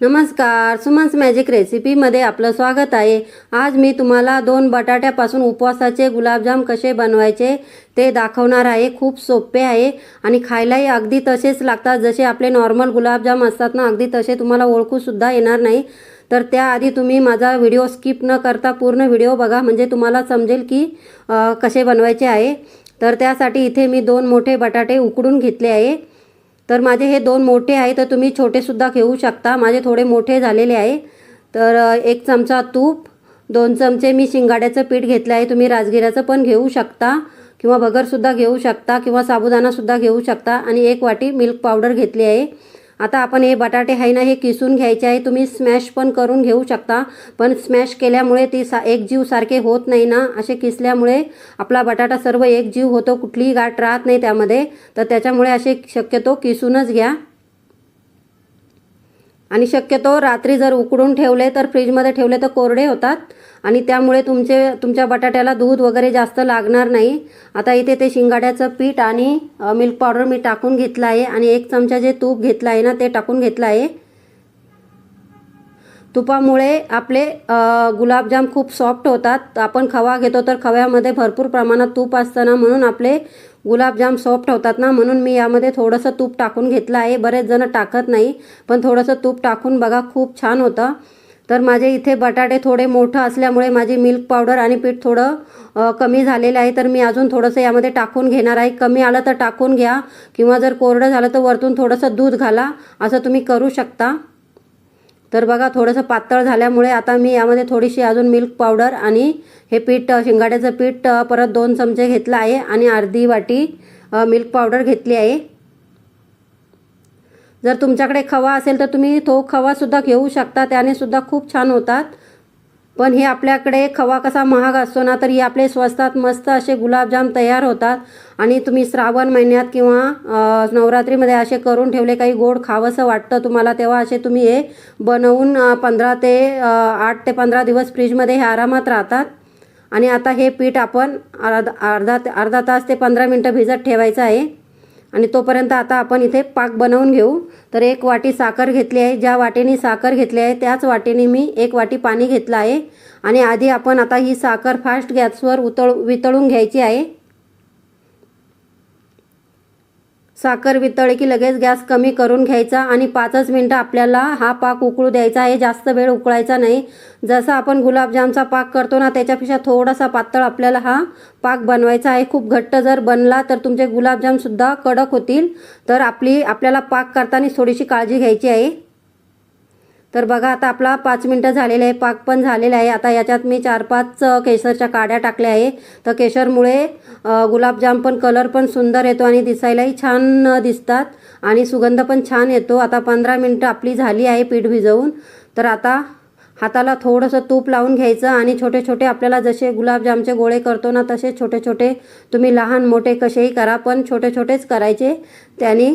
नमस्कार सुमन्स मॅजिक रेसिपीमध्ये आपलं स्वागत आहे. आज मी तुम्हाला दोन बटाट्यापासून उपवासाचे गुलाबजाम कसे बनवायचे ते दाखवणार आहे. खूप सोपे आहे आणि खायलाही अगदी तसेच लागतात. जसे आपले नॉर्मल गुलाबजाम असतात ना अगदी तसे तुम्हाला ओळखूसुद्धा येणार नाही. तर त्याआधी तुम्ही माझा व्हिडिओ स्किप न करता पूर्ण व्हिडिओ बघा. म्हणजे तुम्हाला समजेल की कसे बनवायचे आहे. तर त्यासाठी इथे मी दोन मोठे बटाटे उकडून घेतले आहे. तर माझे हे दोन मोठे आहे तर तुम्ही छोटेसुद्धा घेऊ शकता. माझे थोडे मोठे झालेले आहे. तर एक चमचा तूप दोन चमचे मी शिंगाड्याचं पीठ घेतलं आहे. तुम्ही राजगिऱ्याचं पण घेऊ शकता किंवा भगरसुद्धा घेऊ शकता किंवा साबुदाणासुद्धा घेऊ शकता. आणि एक वाटी मिल्क पावडर घेतली आहे. आता आपण हे बटाटे आहे ना हे किसून घ्यायचे आहे. तुम्ही स्मॅश पण करून घेऊ शकता. पण स्मॅश केल्यामुळे ती सा एक जीव सारखे होत नाही ना. असे किसल्यामुळे आपला बटाटा सर्व एक जीव होतो. कुठलीही गाठ राहत नाही त्यामध्ये. तर त्याच्यामुळे असे शक्यतो किसूनच घ्या. आणि शक्यतो रात्री जर उकडून ठेवले तर फ्रीजमध्ये ठेवले तर कोरडे होतात. आणि त्यामुळे तुमचे तुमच्या बटाट्याला दूध वगैरे जास्त लागणार नाही. आता इथे ते शिंगाड्याचं पीठ आणि मिल्क पावडर मी टाकून घेतलं आहे आणि एक चमचा जे तूप घेतलं आहे ना ते टाकून घेतलं आहे. तुपामुळे आपले गुलाबजाम खूप सॉफ्ट होतात. आपण खवा घेतो तर खव्यामध्ये भरपूर प्रमाणात तूप असतं ना म्हणून आपले गुलाबजाम सॉफ्ट होतात ना म्हणून मी यामध्ये थोडंसं तूप टाकून घेतलं आहे. बरेच जण टाकत नाही पण थोडंसं तूप टाकून बघा खूप छान होतं. तर माझे इथे बटाटे थोडे मोठं असल्यामुळे माझी मिल्क पावडर आणि पीठ थोडं कमी झालेलं आहे. तर मी अजून थोडंसं यामध्ये टाकून घेणार आहे. कमी आलं तर टाकून घ्या किंवा जर कोरडं झालं तर वरतून थोडंसं दूध घाला. असं तुम्ही करू शकता. तर बघा थोडंसं पातळ झाल्यामुळे आता मी यामध्ये थोडीशी अजून मिल्क पावडर आणि हे पीठ शिंगाड्याचं पीठ परत दोन चमचे घेतलं आहे आणि अर्धी वाटी मिल्क पावडर घेतली आहे. जर तुमच्याकडे खवा असेल तर तुम्ही तो खवासुद्धा घेऊ शकता त्याने सुद्धा खूप छान होतात. पण हे आपल्याकडे खवा कसा महाग असतो ना तर हे आपले स्वस्तात मस्त असे गुलाबजाम तयार होतात. आणि तुम्ही श्रावण महिन्यात किंवा नवरात्रीमध्ये असे करून ठेवले काही गोड खावंसं वाटतं तुम्हाला तेव्हा असे तुम्ही हे बनवून पंधरा ते आठ ते पंधरा दिवस फ्रीजमध्ये हे आरामात राहतात. आणि आता हे पीठ आपण अर्धा अर्धा अर्धा तास ते पंधरा मिनटं भिजत ठेवायचं आहे. आणि तोपर्यंत आता आपण इथे पाक बनवून घेऊ. तर एक वाटी साखर घेतली आहे. ज्या वाटेने साखर घेतली आहे त्याच वाटेने मी एक वाटी पाणी घेतलं आहे. आणि आधी आपण आता ही साखर फास्ट गॅसवर उतळ वितळून घ्यायची आहे. साखर वितळली की लगेच गॅस कमी करून घ्यायचा आणि पाचच मिनटं आपल्याला हा पाक उकळू द्यायचा. आहे जास्त वेळ उकळायचा नाही. जसा आपण गुलाबजामचा पाक करतो ना त्याच्यापेक्षा थोडासा पातळ आपल्याला हा पाक बनवायचा आहे. खूप घट्ट जर बनला तर तुमचे गुलाबजामसुद्धा कडक होतील. तर आपली आपल्याला पाक करताना थोडीशी काळजी घ्यायची आहे. तर बघा आता आपला पाच मिनटं झालेले आहे पाक पण झालेला आहे. आता याच्यात मी चार पाच केशरच्या केसरच्या काड्या टाकल्या आहे. तर केशरमुळे गुलाबजाम पण कलर पण सुंदर येतो आणि दिसायलाही छान दिसतात. आणि सुगंध पण छान येतो. आता पंधरा मिनटं आपली झाली आहे पीठ भिजवून. तर आता हाताला थोडंसं तूप लावून घ्यायचं आणि छोटे छोटे आपल्याला जसे गुलाबजामचे गोळे करतो ना तसे छोटे छोटे तुम्ही लहान मोठे कसेही करा पण छोटे छोटेच करायचे. त्याने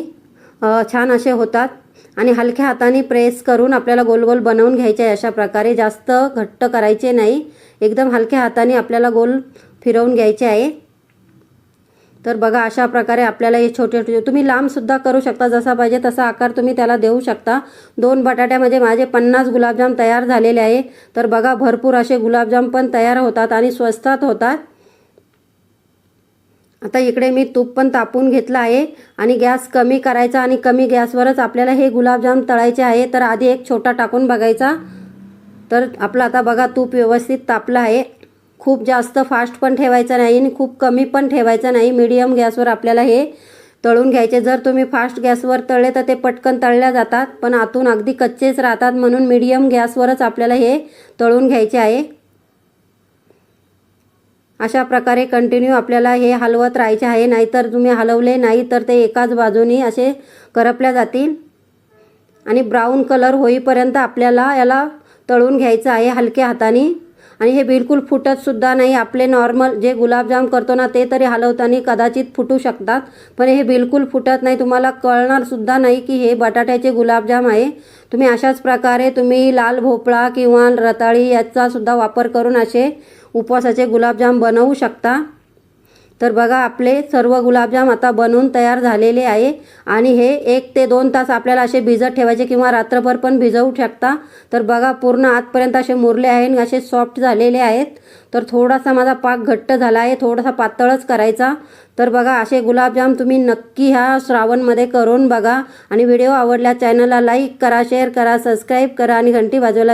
छान असे होतात. आणि हलक्या हाताने प्रेस करून आपल्याला गोल गोल बनवून घ्यायचे आहे अशा प्रकारे. जास्त घट्ट करायचे नाही. एकदम हलक्या हाताने आपल्याला गोल फिरवून घ्यायचे आहे. तर बघा अशा प्रकारे आपल्याला हे छोटे छोटे तुम्ही लांबसुद्धा करू शकता. जसा पाहिजे तसा आकार तुम्ही त्याला देऊ शकता. दोन बटाट्यामध्ये माझे पन्नास गुलाबजाम तयार झालेले आहे. तर बघा भरपूर असे गुलाबजाम पण तयार होतात आणि स्वस्तात होतात. आता इकडे मी तूप पण तापून घेतलं आहे आणि गॅस कमी करायचा आणि कमी गॅसवरच आपल्याला हे गुलाबजाम तळायचे आहे. तर आधी एक छोटा टाकून बघायचा. तर आपलं आता बघा तूप व्यवस्थित तापलं आहे. खूप जास्त फास्ट पण ठेवायचं नाही आणि खूप कमी पण ठेवायचं नाही. मीडियम गॅसवर आपल्याला हे तळून घ्यायचे. जर तुम्ही फास्ट गॅसवर तळले तर ते पटकन तळल्या जातात पण आतून अगदी कच्चेच राहतात म्हणून मीडियम गॅसवरच आपल्याला हे तळून घ्यायचे आहे. अशा प्रकारे कंटिन्यू आपल्याला हे हलवत राहायचे आहे. नाहीतर तुम्ही हलवले नाही तर ते एकाच बाजूनी असे करपल्या जातील. आणि ब्राऊन कलर होईपर्यंत आपल्याला याला तळून घ्यायचं आहे हलक्या हाताने. आणि हे बिलकुल फुटतसुद्धा नाही. आपले नॉर्मल जे गुलाबजाम करतो ना ते तरी हलवताना कदाचित फुटू शकतात. पण हे बिलकुल फुटत नाही. तुम्हाला कळणारसुद्धा नाही की हे बटाट्याचे गुलाबजाम आहे. तुम्ही अशाच प्रकारे तुम्ही लाल भोपळा किंवा रताळी याचासुद्धा वापर करून असे उपवासाचे गुलाबजाम बनवू शकता. तर बघा आपले सर्व गुलाबजाम आता बनवून तयार झालेले आहे. आणि हे एक ते दोन तास आपल्याला असे भिजत ठेवायचे किंवा रात्रभर पण भिजवू शकता. तर बघा पूर्ण आतपर्यंत असे मुरले आहे आणि असे सॉफ्ट झालेले आहेत. तर थोडासा माझा पाक घट्ट झाला आहे. थोडासा पातळच करायचा. तर बघा असे गुलाबजाम तुम्ही नक्की ह्या श्रावणमध्ये करून बघा. आणि व्हिडिओ आवडल्या चॅनलला लाईक करा शेअर करा सबस्क्राईब करा आणि घंटी बाजूला